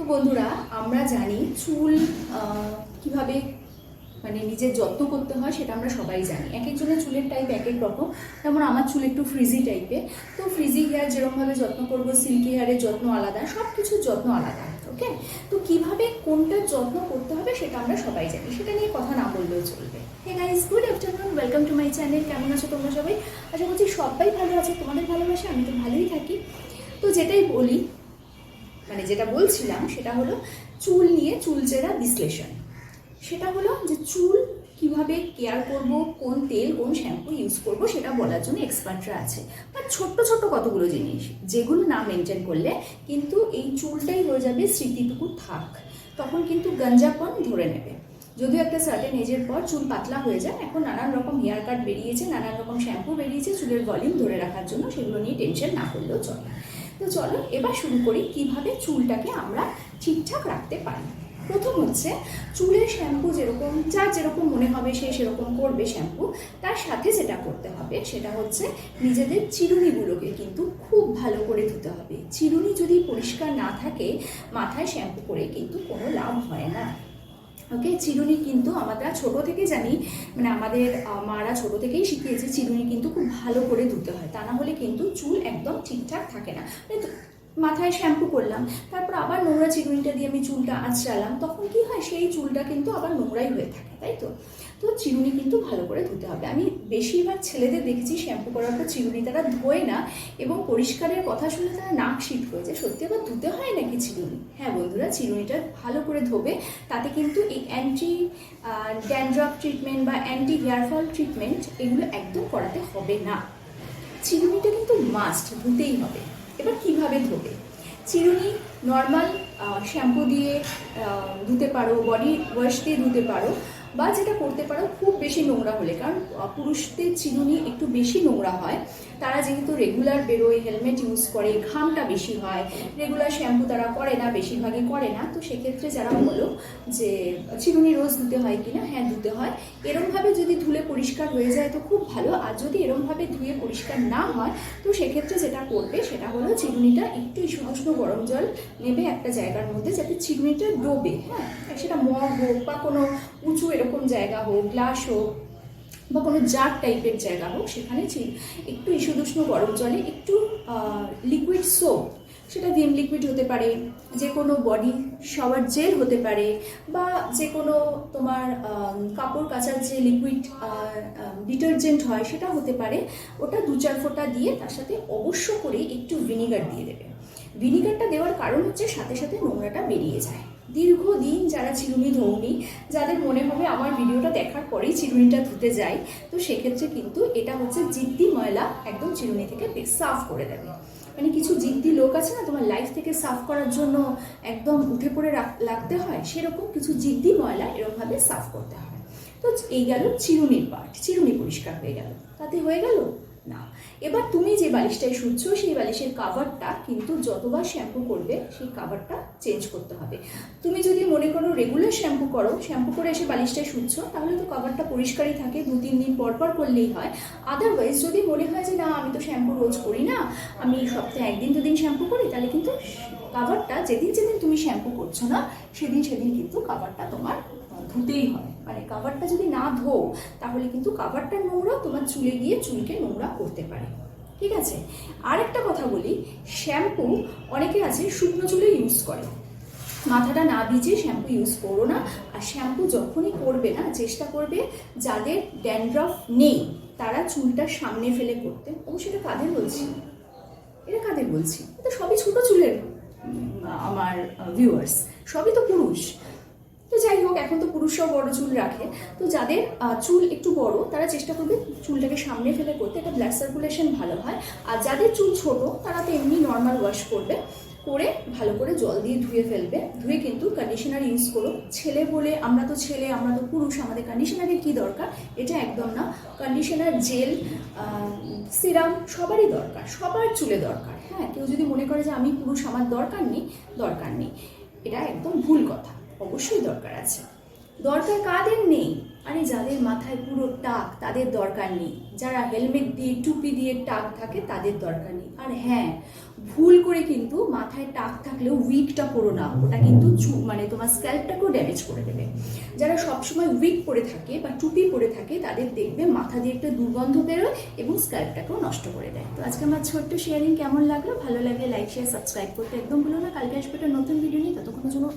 তো বন্ধুরা, আমরা জানি চুল কীভাবে মানে নিজের যত্ন করতে হয় সেটা আমরা সবাই জানি। এক একজনের চুলের টাইপ এক এক রকম। যেমন আমার চুল একটু ফ্রিজি টাইপের তো ফ্রিজি হেয়ার যেরকমভাবে যত্ন করব সিল্কি হেয়ারের যত্ন আলাদা সব কিছুর যত্ন আলাদা ওকে তো কীভাবে কোনটার যত্ন করতে হবে সেটা আমরা সবাই জানি। সেটা নিয়ে কথা না বললেও চলবে। Hey guys good afternoon welcome to my channel কেমন আছো তোমরা সবাই? আশা করছি সবাই ভালো আছে, তোমাদের ভালোবাসে, আমি তো ভালোই থাকি। তো যেটাই বলি মানে যেটা বলছিলাম, সেটা হলো চুল নিয়ে চুলচেরা বিশ্লেষণ। সেটা হলো যে চুল কীভাবে কেয়ার করব, কোন তেল, কোন শ্যাম্পু ইউজ করব, সেটা বলার জন্য এক্সপার্টরা আছে। বাট ছোট্ট ছোট্ট কতগুলো জিনিস, যেগুলো না মেনটেন করলে কিন্তু এই চুলটাই হয়ে যাবে স্মৃতিটুকু থাক। তখন কিন্তু গঞ্জাপন ধরে নেবে। যদিও একটা সার্টেন এজের পর চুল পাতলা হয়ে যায়, এখন নানান রকম হেয়ার কাট বেরিয়েছে, নানান রকম শ্যাম্পু বেরিয়েছে, চুলের ভলিউম ধরে রাখার জন্য সেগুলো নিয়ে টেনশন না করলেও চলে। তো চলো এবার শুরু করি কীভাবে চুলটাকে আমরা ঠিকঠাক রাখতে পারি। প্রথম হচ্ছে চুলের শ্যাম্পু যেরকম, যার যেরকম মনে হবে সে সেরকম করবে শ্যাম্পু। তার সাথে যেটা করতে হবে সেটা হচ্ছে নিজেদের চিরুনিগুলোকে কিন্তু খুব ভালো করে ধুতে হবে। চিরুনি যদি পরিষ্কার না থাকে, মাথায় শ্যাম্পু করে কিন্তু কোনো লাভ হয় না। ওকে? চিরুনি কিন্তু আমরা ছোট থেকে জানি মানে আমাদের মারা ছোট থেকেই শিখিয়েছে, চিরুনি কিন্তু খুব ভালো করে ধুতে হয়। তা না হলে কিন্তু চুল একদম ঠিকঠাক থাকে না। মানে মাথায় শ্যাম্পু করলাম, তারপর আবার নোংরা চিরুনিটা দিয়ে আমি চুলটা আঁচড়ালাম, তখন কি হয়, সেই চুলটা কিন্তু আবার নোংরাই হয়ে থাকে, তাই তো? তো চিরুনি কিন্তু ভালো করে ধুতে হবে। আমি বেশিরভাগ ছেলেদের দেখেছি শ্যাম্পু করার পর চিরুনি তারা ধোয় না এবং পরিষ্কারের কথা শুনে তারা নাক শীত হয়ে যায় সত্যি আবার ধুতে হয় নাকি চিরুনি? হ্যাঁ বন্ধুরা, চিরুনিটা ভালো করে ধোবে, তাতে কিন্তু এই অ্যান্টি ড্যান্ড্রফ ট্রিটমেন্ট বা অ্যান্টি হেয়ার ফল ট্রিটমেন্ট এগুলো একদম করাতে হবে না। চিরুনিটা কিন্তু মাস্ট ধুতেই হবে। এবার কীভাবে ধোবে? চিরুনি নর্মাল শ্যাম্পু দিয়ে ধুতে পারো বডি ওয়াশ দিয়ে ধুতে পারো। বা যেটা করতে পারো, খুব বেশি নোংরা হলে। কারণ পুরুষদের চিরুনি একটু বেশি নোংরা হয়। তারা যেহেতু রেগুলার বেরোয় হেলমেট ইউজ করে, ঘামটা বেশি হয় রেগুলার শ্যাম্পু তারা করে না, বেশিরভাগই করে না। তো সেক্ষেত্রে যারা বলো যে, চিরুনি রোজ ধুতে হয় কি না হ্যাঁ ধুতে হয়। এরমভাবে যদি ধুলে পরিষ্কার হয়ে যায় তো খুব ভালো। আর যদি এরমভাবে ধুয়ে পরিষ্কার না হয়, তো সেক্ষেত্রে যেটা করবে সেটা হলো চিরুনিটা একটু উষ্ণ গরম জল নেবে একটা জায়গার মধ্যে, যাতে চিরুনিটা ডোবে। হ্যাঁ সেটা মগ হোক বা কোনো উঁচু এরকম জায়গা হোক গ্লাস হোক বা কোনো জার টাইপের জায়গা হোক, সেখানে একটু ইসুদুষ্ণ গরম জলে একটু লিকুইড সোপ সেটা ভিম লিকুইড হতে পারে যে কোনো বডি শাওয়ার জেল হতে পারে বা যে কোনো তোমার কাপড় কাচার যে লিকুইড ডিটারজেন্ট হয়, সেটা হতে পারে, ওটা দু চার ফোঁটা দিয়ে তার সাথে অবশ্য করে একটু ভিনিগার দিয়ে দেবে। ভিনিগারটা দেওয়ার কারণ হচ্ছে সাথে সাথে নোংরাটা বেরিয়ে যায়। দীর্ঘদিন যারা চিরুনি ধৌনি, যাদের মনে হবে আমার ভিডিওটা দেখার পরেই চিরুনিটা ধুতে যায়, তো সেক্ষেত্রে কিন্তু এটা হচ্ছে জিদ্দি ময়লা একদম চিরুনি থেকে সাফ করে দেবে। মানে কিছু জিদ্দি লোক আছে না, তোমার লাইফ থেকে সাফ করার জন্য একদম উঠে পড়ে লাগতে হয়, সেরকম কিছু জিদ্দি ময়লা এরকমভাবে সাফ করতে হয়। তো এই গেল চিরুনির পার্ট চিরুনি পরিষ্কার হয়ে গেল। তাতে হয়ে গেল? না। এবার তুমি যে বালিশটায় শুচ্ছ, সেই বালিশের কাভারটা কিন্তু যতবার শ্যাম্পু করবে, সেই কাভারটা চেঞ্জ করতে হবে। তুমি যদি মনে করো রেগুলার শ্যাম্পু করো শ্যাম্পু করে এসে বালিশটায় শুচ্ছ, তাহলে তো কাভারটা পরিষ্কারই থাকে, দু, তিন দিন পর পর করলেই হয়। আদারওয়াইজ যদি মনে হয় যে না, আমি তো শ্যাম্পু রোজ করি না, আমি সপ্তাহে একদিন দুদিন শ্যাম্পু করি, তাহলে কিন্তু কাভারটা যেদিন যেদিন তুমি শ্যাম্পু করছ না, সেদিন সেদিন কিন্তু কাভারটা তোমার ধুতেই হয়। মানে কাভারটা যদি না ধো তাহলে কিন্তু কাভারটা নোংরা তোমার চুলে গিয়ে চুলকে নোংরা করতে পারে। ঠিক আছে? আরেকটা কথা বলি শ্যাম্পু অনেকে আছে শুকনো চুলে ইউজ করে। মাথাটা না ভিজে শ্যাম্পু ইউজ করো না। আর শ্যাম্পু যখনই করবে না, চেষ্টা করবে যাদের ড্যান্ড্রফ নেই, তারা চুলটা সামনে ফেলে করতে। অবশ্যই এটা কাদের বলছি? এটা কাদের বলছি? এটা সবই ছোট চুলের আমার ভিউয়ার্স সবই তো পুরুষ। এখন তো পুরুষরাও বড় চুল রাখে, তো যাদের চুল একটু বড়, তারা চেষ্টা করবে চুলটাকে সামনে ফেলে করতে, এটা ব্লাড সার্কুলেশন ভালো হয়। আর যাদের চুল ছোট, তারা তো এমনি নর্মাল ওয়াশ করবে, করে ভালো করে জল দিয়ে ধুয়ে ফেলবে, ধুয়ে কিন্তু কন্ডিশনার ইউজ করো। ছেলে বলে আমরা তো ছেলে, আমরা তো পুরুষ, আমাদের কন্ডিশনারের কি দরকার? এটা একদম না। কন্ডিশনার জেল সিরাম সবারই দরকার, সবার চুলে দরকার। হ্যাঁ কেউ যদি মনে করে যে আমি পুরুষ, আমার দরকার নেই দরকার নেই। এটা একদম ভুল কথা, অবশ্যই দরকার আছে। দরকার কাদের নেই? আরে যাদের মাথায় পুরো টাক, তাদের দরকার নেই। যারা হেলমেট দিয়ে, টুপি দিয়ে টাক থাকে, তাদের দরকার নেই। আর হ্যাঁ ভুল করে কিন্তু মাথায় টাক থাকলেও উইকটা করো না। ওটা কিন্তু মানে তোমার স্ক্যাল্পটাকেও ড্যামেজ করে দেবে। যারা সবসময় উইক পরে থাকে বা টুপি পরে থাকে, তাদের দেখবে মাথা দিয়ে একটা দুর্গন্ধ বেরোয় এবং স্ক্যাল্পটাকেও নষ্ট করে দেয়। তো আজকে আমার ছোট্ট শেয়ারিং কেমন লাগল? ভালো লাগলে লাইক শেয়ার সাবস্ক্রাইব করতে একদম ভুলো না। কালকে আসবে একটা নতুন ভিডিও নিয়ে। ততক্ষণের জন্য